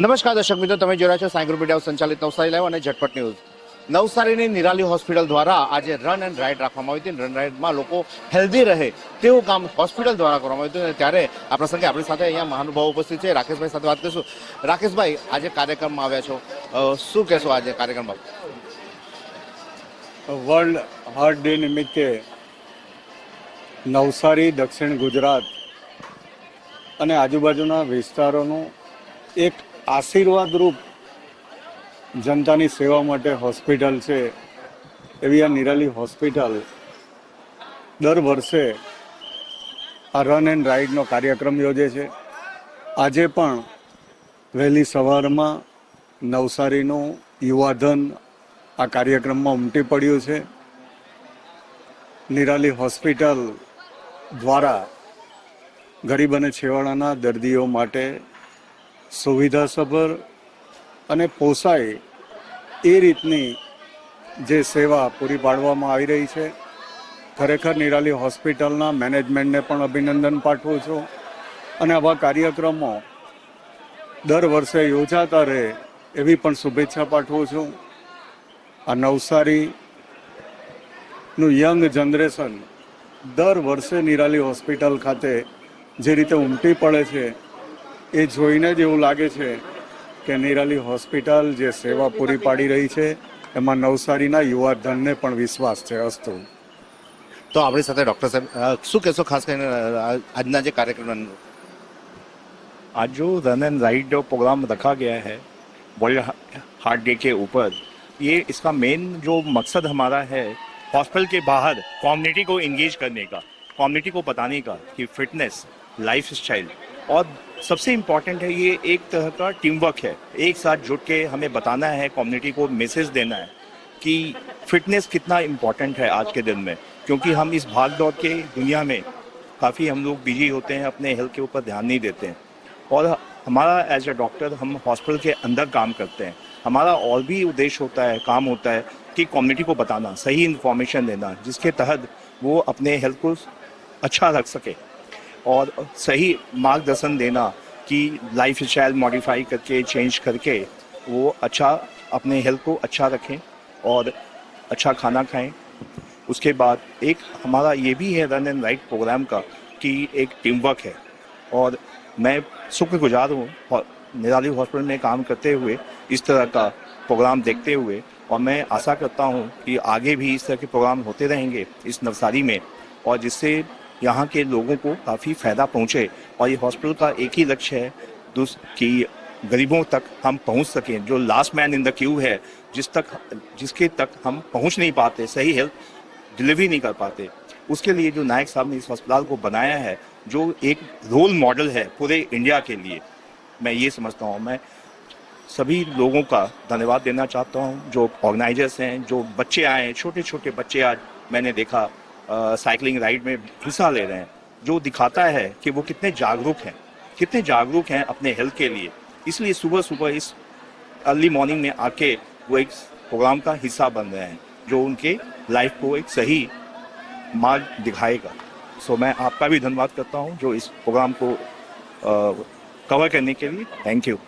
નમસ્કાર દર્શક મિત્રો, તમે રહ્યા છો સાયગ્રુપ મીડિયા સંચાલિત નવસારી લાઈવ અને ઝટપટ ન્યૂઝ. નવસારીની નિરાલી હોસ્પિટલ દ્વારા આજે રન એન્ડ રાઇડ રાખવામાં આવી હતી. રન રાઇડમાં લોકો હેલ્ધી રહે તેવું કામ હોસ્પિટલ દ્વારા કરવામાં આવ્યું હતું ત્યારે આ પ્રસંગે આપણી સાથે અહીંયા મહાનુભાવ ઉપસ્થિત છે. રાકેશભાઈ સાથે વાત કરીશું. રાકેશભાઈ, આજે કાર્યક્રમમાં આવ્યા છો. શું કહેશો આજે કાર્યક્રમમાં? વર્લ્ડ હાર્ટ ડે નિમિત્તે નવસારી, દક્ષિણ ગુજરાત અને આજુબાજુના વિસ્તારોનું એક આશીર્વાદરૂપ જનતાની સેવા માટે હોસ્પિટલ છે, એવી આ નિરાલી હોસ્પિટલ દર વર્ષે આ રન એન્ડ રાઇડનો કાર્યક્રમ યોજે છે. આજે પણ વહેલી સવારમાં નવસારીનું યુવાધન આ કાર્યક્રમમાં ઉમટી પડ્યું છે. નિરાલી હોસ્પિટલ દ્વારા ગરીબ અને છેવાડાના દર્દીઓ માટે સુવિધાસભર અને પોસાય એ રીતની જે સેવા પૂરી પાડવામાં આવી રહી છે. ખરેખર નિરાલી હોસ્પિટલના મેનેજમેન્ટને પણ અભિનંદન પાઠવું છું. અને આવા કાર્યક્રમો દર વર્ષે યોજાતા રહે એવી પણ શુભેચ્છા પાઠવું છું. આ નવસારીનું યંગ જનરેશન દર વર્ષે નિરાલી હોસ્પિટલ ખાતે જે રીતે ઉમટી પડે છે એ જોઈને જ એવું લાગે છે કે નિરાલી હોસ્પિટલ જે સેવા પૂરી પાડી રહી છે એમાં નવસારીના યુવા ધનને પણ વિશ્વાસ છે અસ્તુ તો આપણી સાથે ડૉક્ટર સાહેબ અ, શું કહેશો ખાસ કરીને અ, આજના જે કાર્યક્રમ आज जो रन एंड राइड प्रोग्राम रखा गया है वर्ल्ड हार्ट डे के ऊपर ये इसका मेन जो मकसद हमारा है हॉस्पिटल के बाहर कम्युनिटी को इंगेज करने का कम्युनिटी को बताने का कि फिटनेस लाइफ स्टाइल और सबसे इंपॉर्टेंट है, ये एक तरह का टीम वर्क है। एक साथ जुट के हमें बताना है कम्युनिटी को मैसेज देना है कि फिटनेस कितना इम्पोर्टेंट है आज के दिन में। क्योंकि हम इस भाग दौड़ के दुनिया में काफ़ी हम लोग बिज़ी होते हैं, अपने हेल्थ के ऊपर ध्यान नहीं देते हैं। और हमारा एज ए डॉक्टर हम हॉस्पिटल के अंदर काम करते हैं। हमारा और भी उद्देश्य होता है, काम होता है कि कम्युनिटी को बताना, सही इन्फॉर्मेशन देना, जिसके तहत वो अपने हेल्थ को अच्छा रख सके। और सही मार्गदर्शन देना कि लाइफ स्टाइल मॉडिफाई करके चेंज करके वो अच्छा अपने हेल्थ को अच्छा रखें और अच्छा खाना खाएँ। उसके बाद एक हमारा ये भी है रन एंड राइट प्रोग्राम का कि एक टीम वर्क है। और मैं शुक्रगुजार हूँ निराली हॉस्पिटल में काम करते हुए इस तरह का प्रोग्राम देखते हुए और मैं आशा करता हूँ कि आगे भी इस तरह के प्रोग्राम होते रहेंगे इस नवसारी में। और जिससे यहाँ के लोगों को काफ़ी फ़ायदा पहुँचे और ये हॉस्पिटल का एक ही लक्ष्य है कि गरीबों तक हम पहुँच सकें, जो last man in the queue है, जिस तक, जिसके तक हम पहुँच नहीं पाते, सही हेल्थ डिलीवरी नहीं कर पाते। उसके लिए जो नायक साहब ने इस अस्पताल को बनाया है, जो एक रोल मॉडल है पूरे इंडिया के लिए, मैं ये समझता हूँ। मैं सभी लोगों का धन्यवाद देना चाहता हूँ, जो ऑर्गेनाइजर्स हैं, जो बच्चे आए हैं छोटे छोटे बच्चे आज मैंने देखा साइकिलिंग राइड में हिस्सा ले रहे हैं, जो दिखाता है कि वो कितने जागरूक हैं, कितने जागरूक हैं अपने हेल्थ के लिए। इसलिए सुबह सुबह इस अर्ली मॉर्निंग में आके वो एक प्रोग्राम का हिस्सा बन रहे हैं, जो उनके लाइफ को एक सही मार्ग दिखाएगा। सो मैं आपका भी धन्यवाद करता हूँ, जो इस प्रोग्राम को कवर करने के लिए। थैंक यू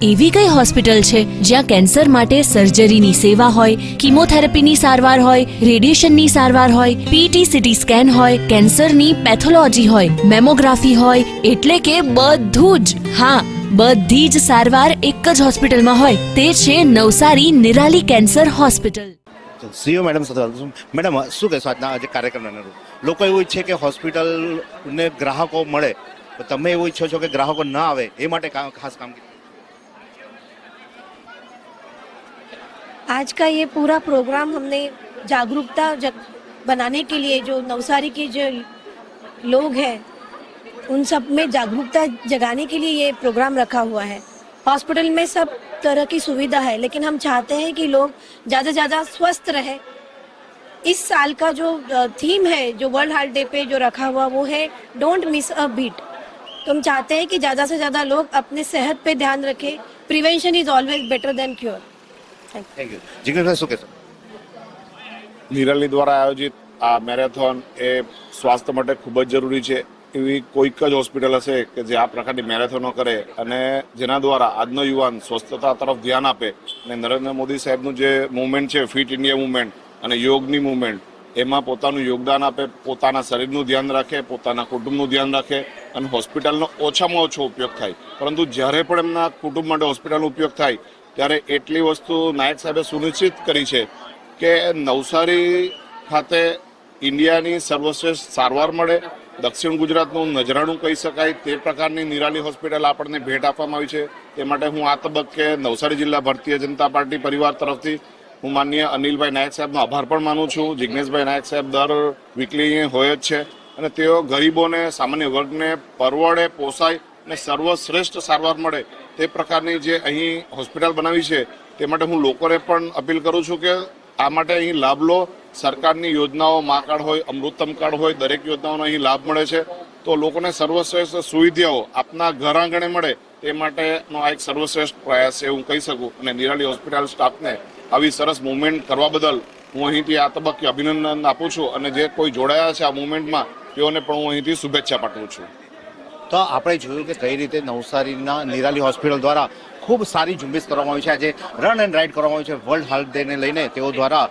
એવી કઈ હોસ્પિટલ છે જ્યાં કેન્સર માટે સર્જરીની સેવા હોય, કિમોથેરાપીની સારવાર હોય, રેડિયેશનની સારવાર હોય પીટી સીટી સ્કેન હોય, કેન્સરની પેથોલોજી હોય, મેમોગ્રાફી હોય, એટલે કે બધું જ. હા, બધી જ સારવાર એક જ હોસ્પિટલમાં હોય, તે છે Navsari Nirali cancer hospital. CO madam સાથે મેડમ શું કહેશો આજના આજે કાર્યક્રમના લોકો એવું ઈચ્છે કે હોસ્પિટલને ગ્રાહકો મળે. તમે એવું ઈચ્છો છો કે ગ્રાહકો ના આવે, એ માટે ખાસ કામગીરી आज का ये पूरा प्रोग्राम हमने जागरूकता जग, बनाने के लिए जो नवसारी के जो लोग हैं उन सब में जागरूकता जगाने के लिए ये प्रोग्राम रखा हुआ है। हॉस्पिटल में सब तरह की सुविधा है लेकिन हम चाहते हैं कि लोग ज़्यादा से ज़्यादा स्वस्थ रहे। इस साल का जो थीम है जो वर्ल्ड हार्ट डे पे जो रखा हुआ वो है डोंट मिस अ बीट तो हम चाहते हैं कि ज़्यादा से ज़्यादा लोग अपने सेहत पे ध्यान रखें। Prevention is always better than cure thank you Jigneshbhai શું કહેશો? નિરાલી દ્વારા આયોજિત આ મેરેથોન એ સ્વાસ્થ્ય માટે ખૂબ જ જરૂરી છે. એવી કોઈક જ હોસ્પિટલ હશે કે જે આ પ્રકારની મેરેથોનો કરે અને જેના દ્વારા આજનો યુવાન સ્વસ્થતા તરફ ધ્યાન આપે. અને નરેન્દ્ર મોદી સાહેબનું જે મુવમેન્ટ છે ફિટ ઇન્ડિયા મુવમેન્ટ અને યોગની મુવમેન્ટ એમાં પોતાનું યોગદાન આપે પોતાના શરીરનું ધ્યાન રાખે પોતાના કુટુંબનું ધ્યાન રાખે અને હોસ્પિટલનો ઓછામાં ઓછો ઉપયોગ થાય. પરંતુ જ્યારે પણ એમના કુટુંબ માટે હોસ્પિટલનો ઉપયોગ થાય ત્યારે એટલી વસ્તુ નાયક સાહેબે સુનિશ્ચિત કરી છે કે નવસારી ખાતે ઇન્ડિયાની સર્વશ્રેષ્ઠ સારવાર મળે, દક્ષિણ ગુજરાતનું નજરાણું કહી શકાય, તે પ્રકારની નિરાલી હોસ્પિટલ આપણને ભેટ આપવામાં આવી છે. તે માટે હું આ તબક્કે નવસારી જિલ્લા ભારતીય જનતા પાર્ટી પરિવાર તરફથી હું માનનીય અનિલભાઈ નાયક સાહેબનો આભાર પણ માનું છું. જિજ્ઞેશભાઈ નાયક સાહેબ દર વીકલી હોય જ છે અને તેઓ ગરીબોને, સામાન્ય વર્ગને પરવડે, પોસાય અને સર્વશ્રેષ્ઠ સારવાર મળે તે પ્રકારની જે અહીં હોસ્પિટલ બનાવી છે, તે માટે હું લોકોને પણ અપીલ કરું છું કે આ માટે અહીં લાભ લો. સરકારની યોજનાઓ મા કાર્ડ હોય, અમૃતમ કાર્ડ હોય, દરેક યોજનાઓનો અહીં લાભ મળે છે. તો લોકોને સર્વશ્રેષ્ઠ સુવિધાઓ આપના ઘર આંગણે મળે, તે માટેનો આ એક સર્વશ્રેષ્ઠ પ્રયાસ છે હું કહી શકું. અને નિરાલી હોસ્પિટલ સ્ટાફને આવી સરસ મુવમેન્ટ કરવા બદલ હું અહીંથી આ તબક્કે અભિનંદન આપું છું. અને જે કોઈ જોડાયા છે આ મુવમેન્ટમાં, તેઓને પણ હું અહીંથી શુભેચ્છા પાઠવું છું. તો આપણે જોયું કે કઈ રીતે નવસારીના નિરાલી હોસ્પિટલ દ્વારા ખૂબ સારી ઝુંબેશ કરવામાં આવી છે. આજે રન એન્ડ રાઇડ કરવામાં આવી છે. વર્લ્ડ હેલ્થ ડેને લઈને તેઓ દ્વારા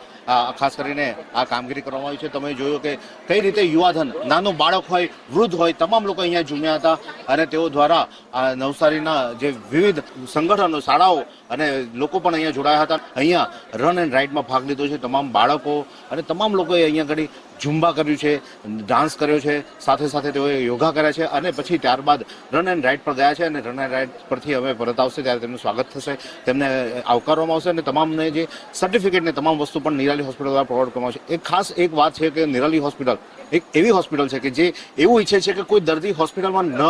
ખાસ કરીને આ કામગીરી કરવામાં આવી છે. તમે જોયું કે કઈ રીતે યુવાધન, નાનું બાળક હોય, વૃદ્ધ હોય, તમામ લોકો અહીંયા ઝૂમ્યા હતા અને તેઓ દ્વારા આ નવસારીના જે વિવિધ સંગઠનો, શાળાઓ અને લોકો પણ અહીંયા જોડાયા હતા. અહીંયા રન એન્ડ રાઇડમાં ભાગ લીધો છે. તમામ બાળકો અને તમામ લોકોએ અહીંયા ઘડી ઝુંબા કર્યું છે, ડાન્સ કર્યો છે, સાથે સાથે તેઓએ યોગા કર્યા છે અને પછી ત્યારબાદ રન એન્ડ રાઇડ પર ગયા છે અને રન એન્ડ રાઇડ પરથી હવે પરત આવશે ત્યારે તેમનું સ્વાગત થશે. તેમને આવકારવામાં આવશે અને તમામને જે સર્ટિફિકેટને તમામ વસ્તુ પણ નિરાલી હોસ્પિટલ દ્વારા પ્રોવાઈડ કરવામાં આવશે. એક ખાસ એક વાત છે કે નિરાલી હોસ્પિટલ એક એવી હોસ્પિટલ છે કે જે એવું ઈચ્છે છે કે કોઈ દર્દી હોસ્પિટલમાં ન